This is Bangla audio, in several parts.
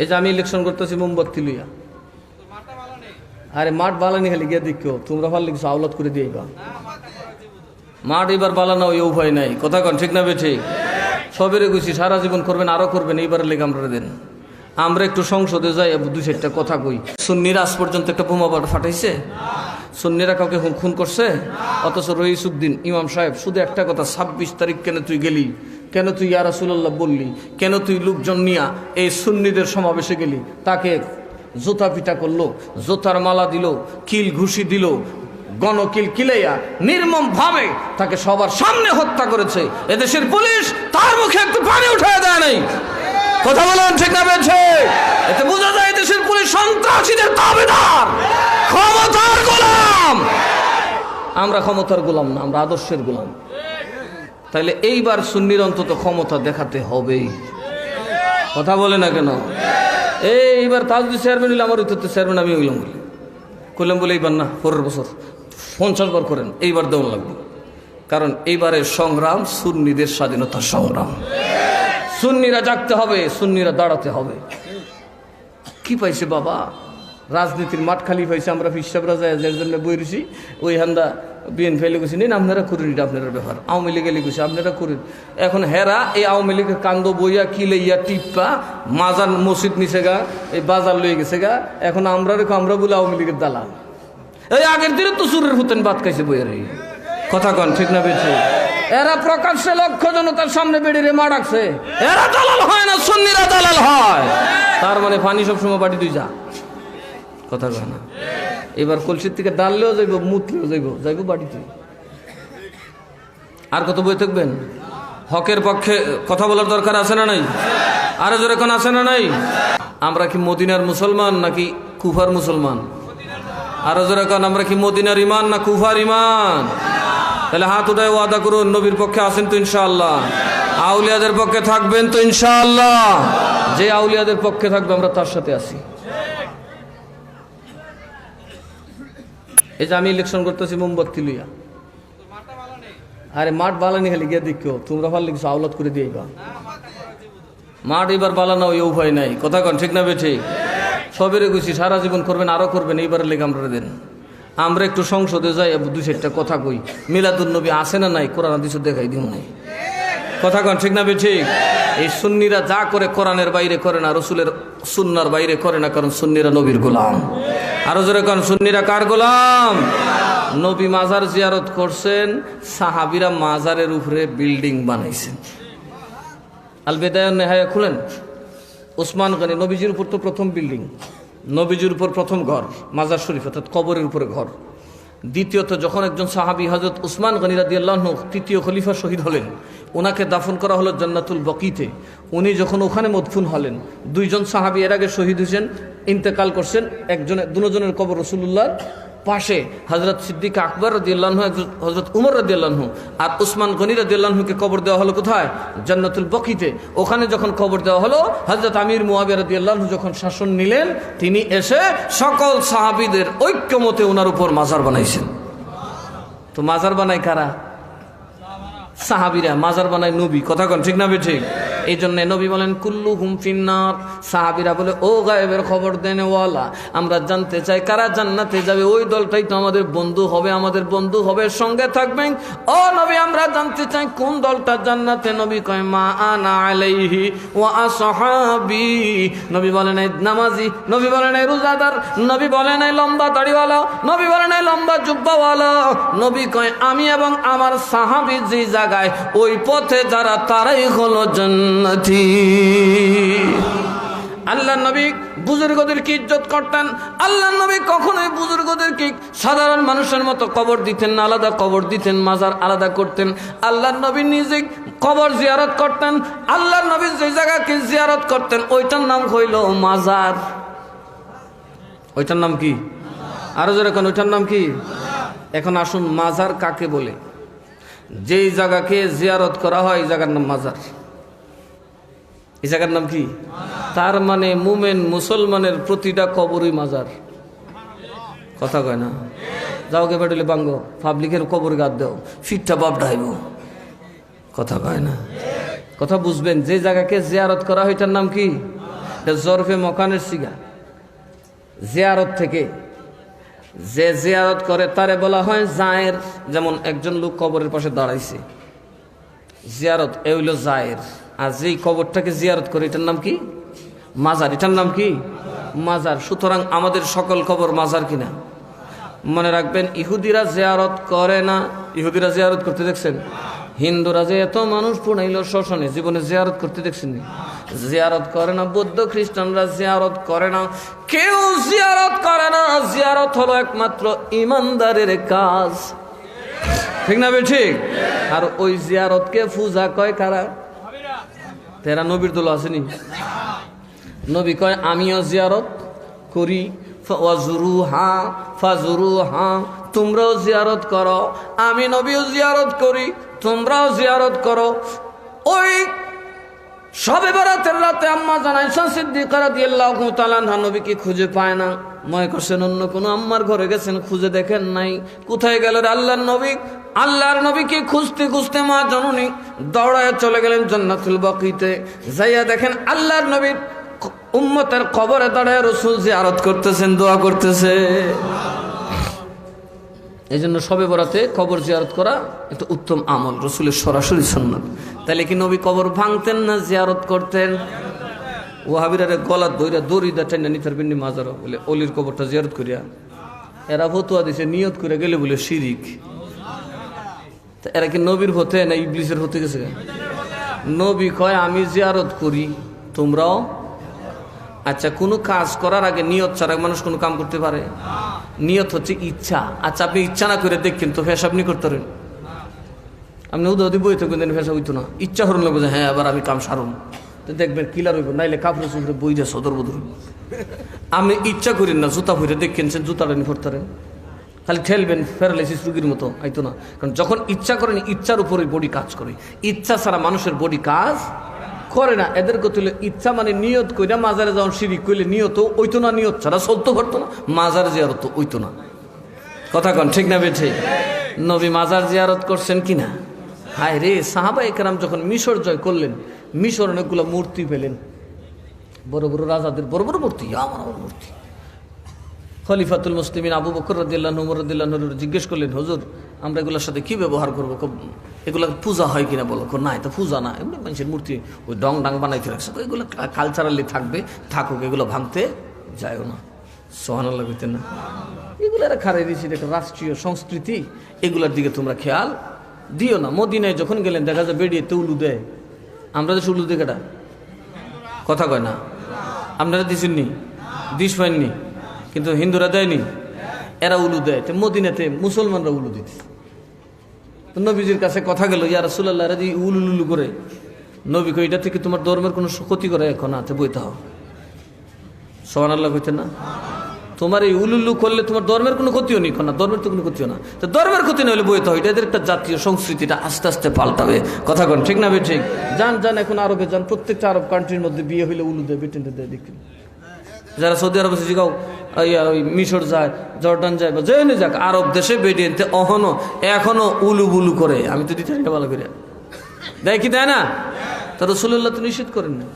এই যে আমি ইলেকশন করতেছি মোমবাতি লইয়া। আরে মাঠ বালানি খালি, গিয়ে দেখো, তোমরা পারলে কিছু আওলাদ করে দিয়ে বা মাঠ এবার বালানো ওই উভয় নাই। কথা কন, ঠিক না বে সবেরে গুছি সারা জীবন করবেন, আরও করবেন এইবার লেগে আমরা দেন। আমরা একটু সংসদে যাই দু চারটা কথা কই। সুন্নিরা আজ পর্যন্ত একটা বোমা ফাটাইছে? সুন্নিরা কাউকে খুন করছে? অথচ রহিসুদ্দিন ইমাম সাহেব, শুধু একটা কথা, ছাব্বিশ তারিখ কেন তুই গেলি? কেন তুই ইয়া রাসুল্লাহ বললি? কেন তুই লোকজন নিয়া এই সুন্নিদের সমাবেশে গেলি? তাকে জোতা পিটা করল, জোতার মালা দিল, কিল ঘুষি দিল, গণকিল কিলাইয়া নির্মম ভাবে তাকে সবার সামনে হত্যা করেছে। এদেশের পুলিশ তার মুখে একটু পানি উঠায় দেয় নাই। কথা বলেন ঠিক না বেছে এতে বোঝা যায় দেশের পুলিশ সন্ত্রাসীদের দাবিদার। ক্ষমতার গোলাম। আমরা ক্ষমতার গোলাম না, আমরা আদর্শের গোলাম। তাইলে এইবার সুন্নির অন্তত ক্ষমতা দেখাতে হবেই। কথা বলে না কেন? এইবার তাজদি চেয়ারম্যান হইলে আমার উত্তর চেয়ারম্যান আমি হইলাম বলি। করলাম বলে এইবার না, পরের বছর পঞ্চাশ বার করেন, এইবার দেওয়া লাগবে। কারণ এইবারের সংগ্রাম সুন্নিদের স্বাধীনতার সংগ্রাম। সুন্নিরা জাগতে হবে, সুন্নিরা দাঁড়াতে হবে। কি পাইছে বাবা? রাজনীতির মাঠ খালি পাইছে, আমরা হিসাব রাজা যার জন্য বইরেছি ওই হান্দা বিএন ফেলে গেছি নিন, আপনারা করুন এটা আপনারা ব্যাপার। আওয়ামী লীগে লিখেছি আপনারা করুন এখন হেরা এই আওয়ামী লীগের কান্দ বইয়া কি লইয়া টিপ্পা, মাজার মসজিদ নিচে গা, এই বাজার লয়ে গেছে গা। এখন আমরা রেখো, আমরা বলে আওয়ামী লীগের দালাল। এই আগের দিনে তো সুরের হুতেন বাদ খাইছে বইয়ের এই কথা কন, ঠিক না বেছে এরা প্রকাশ্যে লক্ষ জনতার সামনে বেড়ে মা ডাকছে। এরা দালাল হয় না, সুন্নিরা দালাল হয়। তার মানে পানি সবসময় বাড়ি তুই যা। কথা কয় না। এবার কলসির থেকে ডাললেও যাইব মুতলেও যাইব যাইব বাড়িতে। আর কত বই থাকবেন? হকের পক্ষে কথা বলার দরকার আছে না নাই? আরও জোরে কোন আছে না নাই? আমরা কি মদিনার মুসলমান নাকি কুফার মুসলমান? আরও জোরে কোন, আমরা কি মদিনার ইমান না কুফার ইমান? তাহলে হাত উঠায় ওয়াদা করুন, নবীর পক্ষে আসেন তো ইনশাআল্লাহ। আউলিয়াদের পক্ষে থাকবেন তো ইনশাআল্লাহ। যে আউলিয়াদের পক্ষে থাকবে, আমরা তার সাথে আছি। এই যে আমি ইলেকশন করতেছি মোমবাতি লইয়া। আরে মাঠ বালানি খালি গিয়ে দেখো, তোমরা পারলে কিছু আওলাদ করে দিয়ে মাঠ এবার বালানো ওই উভয় নাই। কথা কন, ঠিক না বে ঠিক সবেরে গুছি সারা জীবন করবেন, আরও করবেন এইবার লেগে আমরা দেন। আমরা একটু সংসদে যাই দু চারটা কথা কই। মিলাদুল নবী আসে না নাই? কোরআন দিশু দেখাই দিও নাই। কথা কন, ঠিক না বে ঠিক এই সুন্নিরা যা করে কোরআনের বাইরে করে না, রসুলের সুন্নার বাইরে করে না, কারণ সুন্নিরা নবীর গোলাম। আরও জোরে কন, সুন্নিরা কার গোলাম? নবী মাজার জিয়ারত করছেন, সাহাবিরা মাজারের উপরে বিল্ডিং বানাইছেন। আল বেদায় নেহায়া খুলেন। ওসমান গনি, নবীজির উপর তো প্রথম বিল্ডিং, নবীজির উপর প্রথম ঘর, মাজার শরীফ, অর্থাৎ কবরের উপরে ঘর। দ্বিতীয়ত, যখন একজন সাহাবি হজরত উসমান গনিরাদিয়াল্লাহ তৃতীয় খলিফা শহীদ হলেন ওনাকে দাফন করা হলো জান্নাতুল বকিতে। উনি যখন ওখানে মদফুন হলেন, দুইজন সাহাবি এর আগে শহীদ হয়েছেন, ইন্তেকাল করছেন, একজনের, দুজনের কবর রসুল্লাহর পাশে হজরত সিদ্দিক আকবর রদিয়াল্লাহ হজরত উমর রদিয়াল্লাহ আর উসমান গনি রদিয়াল্লাহকে কবর দেওয়া হলো কোথায়? জান্নাতুল বকিতে। ওখানে যখন কবর দেওয়া হলো হজরত আমির মুয়াবিয়া রদিয়াল্লাহ যখন শাসন নিলেন, তিনি এসে সকল সাহাবিদের ঐক্যমতে ওনার উপর মাজার বানাইছেন। তো মাজার বানায় কারা? সাহাবিরা। মাজার বানায় নবী। কথা কন, ঠিক না বে ঠিক? এই জন্য নবী বলেন কুল্লু হুম ফিন্নার। সাহাবিরা বলে, ও গায়েবের খবর দেনে ওয়ালা আমরা জানতে চাই কারা জান্নাতে যাবে, ওই দলটাই তো আমাদের বন্ধু হবে, আমাদের বন্ধু হবে, সঙ্গে থাকবেন। ও নবী, আমরা জানতে চাই কোন দলটা জান্নাতে? নবী কয়, মা আনা আলাইহি ওয়া আসহাবি। নবী বলেন, এই নামাজি। নবী বলেন, এই রোজাদার। নবী বলেন, এই লম্বা দাড়িওয়ালা। নবী বলেন, এই লম্বা জুব্বাওয়ালা। নবী কয়, আমি এবং আমার সাহাবি যে জায়গায়, ওই পথে যারা, তারাই হলো জান্নাতি। আল্লাহ নবী বুজুর্গদের কি ইজ্জত করতেন? আল্লাহ নবী কখনোই বুজুর্গদের কি সাধারণ মানুষের মতো কবর দিতেন না, আলাদা কবর দিতেন, মাজার আলাদা করতেন। আল্লাহ নবী নিজে কবর জিয়ারত করতেন। আল্লাহ নবী যে জায়গাকে জিয়ারত করতেন, ওইটার নাম হইল মাজার। ওইটার নাম কি? আরও যেরকম ওইটার নাম কি? এখন আসুন, মাজার কাকে বলে? যেই জায়গাকে জিয়ারত করা হয়, এই জায়গার নাম মাজার। এই জায়গার নাম কি? তার মানে মুমেন মুসলমানের প্রতিটা কবরই মাজার। কথা কয় না? যাও গে বেটলে বাঙ্গ পাবলিকের কবর গাদ দাও, ফিটটা বাপ ডাইব কথা কয় না? কথা বুঝবেন, যে জায়গাকে জিয়ারত করা হয় এটার নাম কি? জরফে মকানের সিগা জিয়ারত থেকে যে জিয়ারত করে, তারে বলা হয় জায়ের। যেমন একজন লোক কবরের পাশে দাঁড়াইছে। জিয়ারত, এ হইল জায়ের। আর যেই কবরটাকে জিয়ারত করে, এটার নাম কি? মাজার। এটার নাম কি? মাজার। সুতরাং আমাদের সকল কবর মাজার কিনা? মনে রাখবেন, ইহুদিরা জিয়ারত করে না। ইহুদিরা জিয়ারত করতে দেখছেন? হিন্দুরা যে এত মানুষ পুনাইল শ্মশানে জীবনে জিয়ারত করতে দেখছেন জিয়ারত করে না, বৌদ্ধ খ্রিস্টানরা জিয়ারত করে না। কেউ জিয়ারত করে না। জিয়ারত হলো একমাত্র ইমানদারের কাজ। ঠিক না বে ঠিক? আর ওই জিয়ারতকে পূজা কয় কারা? তেরা নবীর দোল আসেনি নবী কয়, আমিও জিয়ারত করি। ফাজুরু হা ফাজুরু হা তোমরাও জিয়ারত করো। আমি নবীও জিয়ারত করি, তোমরাও জিয়ারত করো। ওই সবে বরাতের রাতে আম্মা জানাই সিদ্দিকা রাদিয়াল্লাহু তাআলা নবীকে খুঁজে পায় না। মনে করছেন অন্য কোনো আম্মার ঘরে গেছেন, খুঁজে দেখেন নাই। কোথায় গেল রে আল্লাহর নবী। আল্লাহর নবীকে খুঁজতে খুঁজতে মা জননী দৌড়ায় চলে গেলেন জান্নাতুল বাকিতে। যাইয়া দেখেন আল্লাহর নবীর উম্মতের কবরে দাঁড়ায় রসুল জিয়ারত করতেছেন, দোয়া করতেছে। এই জন্য সবে বরাতে কবর জিয়ারত করা একটা উত্তম আমল, রসুলের সরাসরি সন্ন্যত তাহলে কি নবী কবর ভাঙতেন না জিয়ারত করতেন? ওহাবিরারে গলা দইরা দড়ি দা টাইনা নিতার বিন্নি মাজারও বলে, অলির কবরটা জিয়ারত করিয়া। এরা ফতুয়া দিছে, নিয়ত করে গেলে বলে শিরিক। এরা কি নবীর হতে না ইবলিসের হতে গেছে নবী কয়, আমি জিয়ারত করি, তোমরাও? আচ্ছা কোনো কাজ করার আগে নিয়ত ছাড়া মানুষ কোনো কাম করতে পারে? নিয়ত হচ্ছে ইচ্ছা। আচ্ছা আপনি ইচ্ছা না করে দেখেন তো ফেস আপনি করতে পারেন। আপনি উদয় বই থেকে দেন ফেসা হইতো না। ইচ্ছা হরণ লাগবে যে হ্যাঁ আবার আমি কাম সারুন তো দেখবেন কিলার হইব, নাইলে কাপড় চুপড়ে বই যা সদর বদর। আপনি ইচ্ছা করি না জুতা ভরে দেখেন সে জুতাটা নি ফরতারেন খালি ঠেলবেন প্যারালাইসিস রুগীর মতো আইতো না? কারণ যখন ইচ্ছা করেন, ইচ্ছার উপরে বডি কাজ করে। ইচ্ছা ছাড়া মানুষের বডি কাজ করে না। এদের কথা হলো ইচ্ছা মানে নিয়ত কইরা মাজারে যখন শিরিক কইলে নিয়ত ওইতো না নিয়ত ছাড়া চলতে পারতো না। মাজার জিয়ারত ওইতো না। কথা কন, ঠিক না বেঠে? নবী মাজার জিয়ারত করছেন কিনা? হায় রে সাহাবা একরাম যখন মিশর জয় করলেন মিশর অনেকগুলো মূর্তি পেলেন বড় বড় রাজাদের, বড় বড় মূর্তি আমার মূর্তি। খলিফাতুল মুসলিমিন আবু বকর রদিল্লাহ উমর রদিল্লাহ জিজ্ঞেস করলেন, হুজুর, আমরা এগুলোর সাথে কি ব্যবহার করব? এগুলো পূজা হয় কিনা বলো? না এটা পূজা না, এমনি মানুষের মূর্তি, ওই ডং ডাং বানাইতে রাখছে। এগুলো কালচারালি থাকবে, থাকুক, এগুলো ভাঙতে যায়ও না। সোহানাল্লাহ কইতেন না। এগুলো খারাই দিয়েছি একটা রাষ্ট্রীয় সংস্কৃতি। এগুলোর দিকে তোমরা খেয়াল দিও না। মদিনায় যখন গেলেন, দেখা যায় বেরিয়ে উলু দেয়। আমরা তো উলু দিকে কথা কয় না। আপনারা দিছেননি দিস পাইননি। কিন্তু হিন্দুরা দেয়নি। এরা উলু দেয়। মদিনাতে মুসলমানরা উলু দিতে। নবীজির কাছে কথা গেল, ইয়া রাসুল্লাহ এরা যদি উলু উলু করে। নবী কই এটা থেকে তোমার ধর্মের কোনো ক্ষতি করে এখন হাতে বইতে হও। সোহান আল্লাহ কইতে না? তোমার এই উলুল্লু করলে তোমার ধর্মের কোনো ক্ষতিও নেই না ধর্মের তো কোনো ক্ষতিও না। তো ধর্মের ক্ষতি না হলে বইতে হয় এদের একটা জাতীয় সংস্কৃতিটা আস্তে আস্তে পাল্টাবে। কথা কন, ঠিক না বে ঠিক যান যান, এখন আরবে যান, প্রত্যেকটা আরব কান্ট্রির মধ্যে বিয়ে হইলে উলু দেয়, বেটেন দেয় দেখুন যারা সৌদি আরবে শিখাও মিশর যায়, জর্ডান যায়, বা যেখানে যাক, আরব দেশে বেডিয়েতে অহনো এখনও উলু বুলু করে। আমি তো দিতে ভালো করে। দেয় কি দেয় না? তা রসুল্লাহ তো নিষেধ করেন না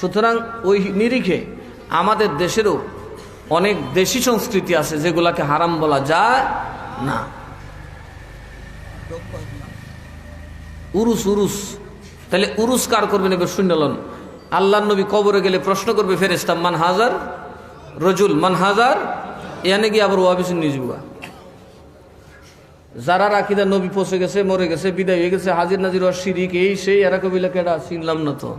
সুতরাং ওই নিরিখে আমাদের দেশেরও অনেক দেশি সংস্কৃতি আছে যেগুলাকে হারাম বলা যায় না। উরুস উরুস। তাহলে উরুস কার করবেন এবার শুনলেন? আল্লাহ নবী কবরে গেলে প্রশ্ন করবে ফেরেস্তা মান হাজার রজুল মান হাজার? এনে গিয়ে আবার ওয়াবি শুনিয়ে যাব যারা রাখিদা নবী পচে গেছে মরে গেছে বিদায় হয়ে গেছে হাজির নাজির শিরিক এই সেই এরা কবিলা কেডা? চিনলাম না তো।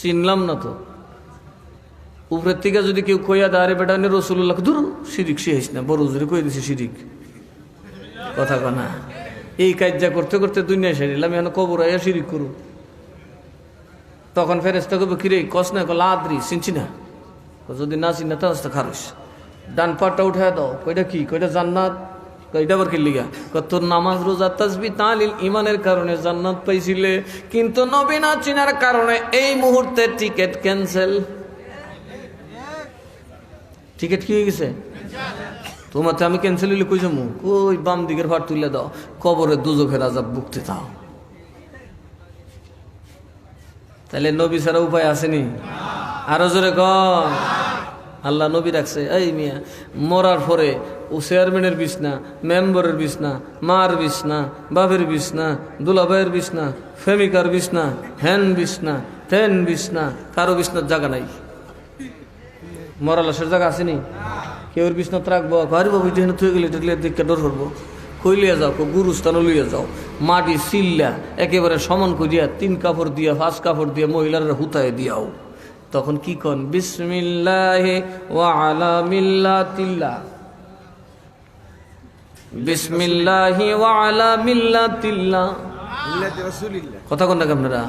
চিনলাম না তো। উপরের থেকে যদি কেউ কইয়া দাঁড়ে বেটা নে রসুল্লাহ দূর শিরিক শিহাইস না। বড় জোরে কই দিছে শিরিক কথা কনা এই কাজটা করতে করতে দুনিয়া সেরিলাম এখন কবর আইয়া শিরিক করু তখন ফেরেস্তা করবে কিরে কস না? কলা আদ্রি চিনছি না। যদি না চিনা তো রাস্তা খারস ডান পাটটা উঠায় দাও কইটা কি? কইটা জান্নাত? কইটা আবার কি লিগা? কয়, তোর নামাজ রোজা তাসবি তালিল ইমানের কারণে জান্নাত পাইছিলে কিন্তু নবী না চিনার কারণে এই মুহূর্তে টিকিট ক্যান্সেল। টিকিট কি হয়ে গেছে? তোমার তো আমি ক্যান্সেল হইলে কই যাব? কই বাম দিকের ভার তুলে দাও। কবরে দুজখের আজাব বুকতে দাও তাহলে নবী ছাড়া উপায় আসেনি? আরও জোরে কন আল্লাহ নবী রাখছে। এই মিয়া, মরার পরে ও চেয়ারম্যানের বিছনা মেম্বারের বিছনা মার বিছনা বাপের বিছনা দুলাভাইয়ের বিছনা ফেমিকার বিছনা হ্যান বিছনা তেন বিছনা কারও বিছনার জায়গা নাই। মরা লাশের জায়গা আসেনি। কেউর বিছনাত রাখব ঘরে বাবু যেখানে থুয়ে গেলে টেকলে দিকে ডর করব কইলিয়া যাও কো গুরুস্থান লইয়া যাও। মাটি সিল্লা একেবারে সমান করিয়া তিন কাপড় দিয়া পাঁচ কাপড় দিয়া মহিলারা হুতায় দিয়াও। তখন কি কন? বিসমিল্লাহে আলা মিল্লাতিল্লাহ। বিসমিল্লাহি ওয়া আলা মিল্লাতিল্লাহ। মিল্লাতে কথা কন না আপনারা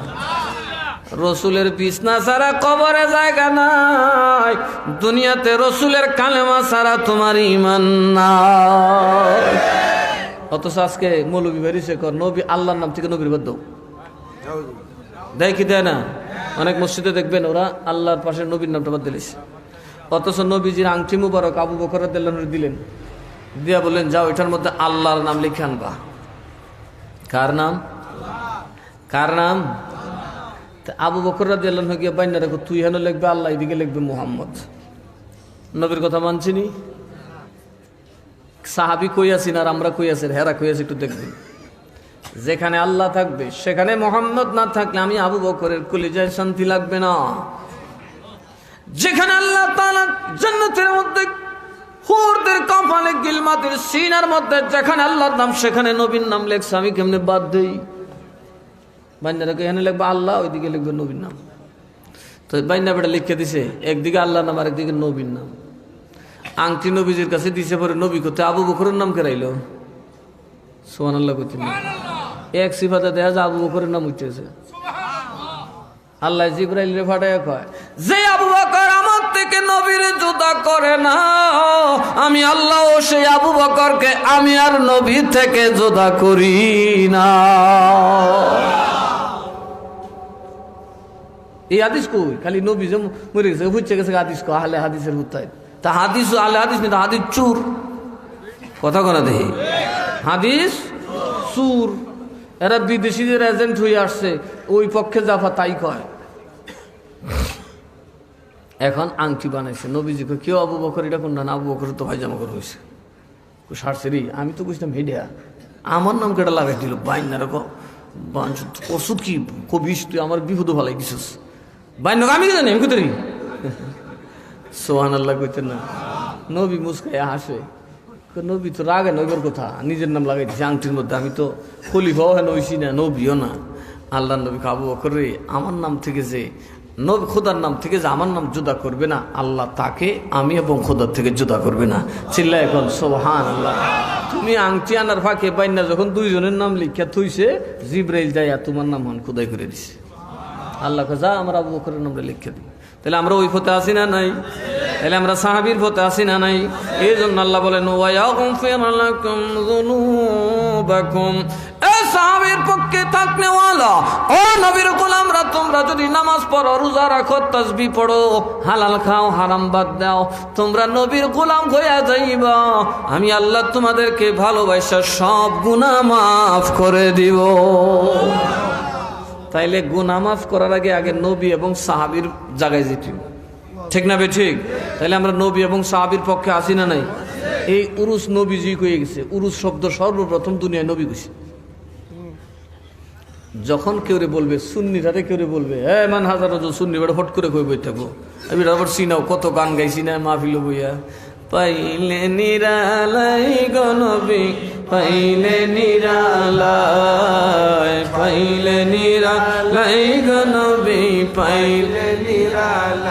রসুলের বিছনা ছাড়া কবরে জায়গা নাই। দুনিয়াতে রসুলের কালেমা ছাড়া তোমার ইমান নাই। অথচ আজকে মৌলবী বেরিয়েছে কর, নবী আল্লাহর নাম থেকে নবীর বাদ দেয় কি দেয় না? অনেক মসজিদে দেখবেন ওরা আল্লাহর পাশে নবীর নামটা বাদ দিলিস অথচ নবীজির আংটি মুবারক আবু বকর দিলেন। দিয়া বললেন, যাও, এটার মধ্যে আল্লাহর নাম লিখে আনবা। কার নাম? কার নাম? আবু বকর দিল্লাহ গিয়ে বাইনা রেখো, তুই হেন লিখবে, আল্লাহ এদিকে লিখবে মুহাম্মদ। নবীর কথা মানছিনি? সাহাবি কই আছি না আমরা কই আছি হেরা কই আছি একটু দেখবি যেখানে আল্লাহ থাকবে, সেখানে মোহাম্মদ না থাকলে আমি আবু বকরের কলিজায় শান্তি লাগবে না। যেখানে আল্লাহ তাআলা জান্নাতের মধ্যে হুরদের কপালে গিলমাতের সিনার মধ্যে যেখানে আল্লাহর নাম, সেখানে নবীর নাম লেখছে, আমি কেমনে বাদ দেই? বাইনারাকে এখানে লিখবে আল্লাহ ওইদিকে লিখবে নবীর নাম। তো বাইনা বেটা লিখে দিছে একদিকে আল্লাহ নাম আর একদিকে নবীর নাম। আংটি নবীজির কাছে দিছে পরে নবী করতে আবু বকরের নাম কেরাইলো সোহান আল্লাহ করতে এক সিফাতে দেখা যায় আবু বকরের নাম উঠতেছে আল্লাহ জিব্রাইল রে ফাটায় কয় যে আবু বকর আমার থেকে নবীর জুদা করে না আমি আল্লাহ ও সেই আবু বকরকে আমি আর নবী থেকে জুদা করি না। এই হাদিস কই? খালি নবী যে মরে গেছে বুঝছে গেছে হাদিস কো আহলে হাদিসের হুতায় তা হাদিস আহলে হাদিস তা হাদিস চুর। কথা কনা দেখি? হাদিস সুর এরা বিদেশিদের এজেন্ট হয়ে আসছে ওই পক্ষে জাফা তাই কয়। এখন আংটি বানাইছে নবীজি কয়, কেউ আবু বকর? এটা কোন না? আবু বকর তো ভাইজামা করে হয়েছে। সারছে রে আমি তো বুঝতাম হেডিয়া আমার নাম কেটে লাগাই দিল বাইন রকম ওষুধ কি? কবিস তুই আমার বিপদ ভালাই দিছিস। বাইন আমি জানি আমি কোথায় সোহান আল্লাহ কইতেন না। নবী মুস্কায় হাসে। নবী তো রাগে নবীর কথা? নিজের নাম লাগাই আংটির মধ্যে। আমি তো খলিফাও হ্যাঁ নইছি না, নবীও না। আল্লাহ নবী কাবু করে আমার নাম থেকে যে, নবী খোদার নাম থেকে যে আমার নাম জুদা করবে না, আল্লাহ তাকে আমি এবং খোদার থেকে জুদা করবে না। চিল্লা এখন সোহান আল্লাহ তুমি আংটি আনার ফাঁকে বাইনা যখন দুইজনের নাম লিখা থইছে, জিব্রাইল যাইয়া তোমার নাম হন খোদাই করে দিছে। আল্লাহ কে যা আমরা আবু বকরের নামটা লিখে দিই। তাহলে আমরা ওই পথে আসি না নাই? তাহলে আমরা সাহাবির পথে আসি না নাই? এই জন্য আল্লাহ বলেন তোমরা যদি নামাজ রাখো খাও, হারাম বাদ তোমরা আমি আল্লাহ তোমাদেরকে ভালোবাসা সব গুনাহ মাফ করে দিব। তাইলে গুনাহ মাফ করার আগে আগে নবী এবং সাহাবির জায়গায় যেতে ঠিক না বে ঠিক? তাইলে আমরা নবী এবং সাহাবির পক্ষে আসি না নাই? এই উরুস নবীজি কয়ে গেছে, উরুস শব্দ সর্বপ্রথম দুনিয়ায় নবী কইছে। যখন কেউ রে বলবে সুন্নিটারে কেউ রে বলবে হ্যাঁ মান হাজার সুন্নি বেড়া ফট করে কই বই থাকব আমি আবার চিনাও, কত গান গাইছি না, মাহফিল বইয়া পাইলে নিরালাই গনবী পাইলে নিরালাই পাইলে নিরালাই গনবী পাইলে নিরালায়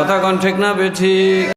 কথা কন ঠিক না বেঠিক।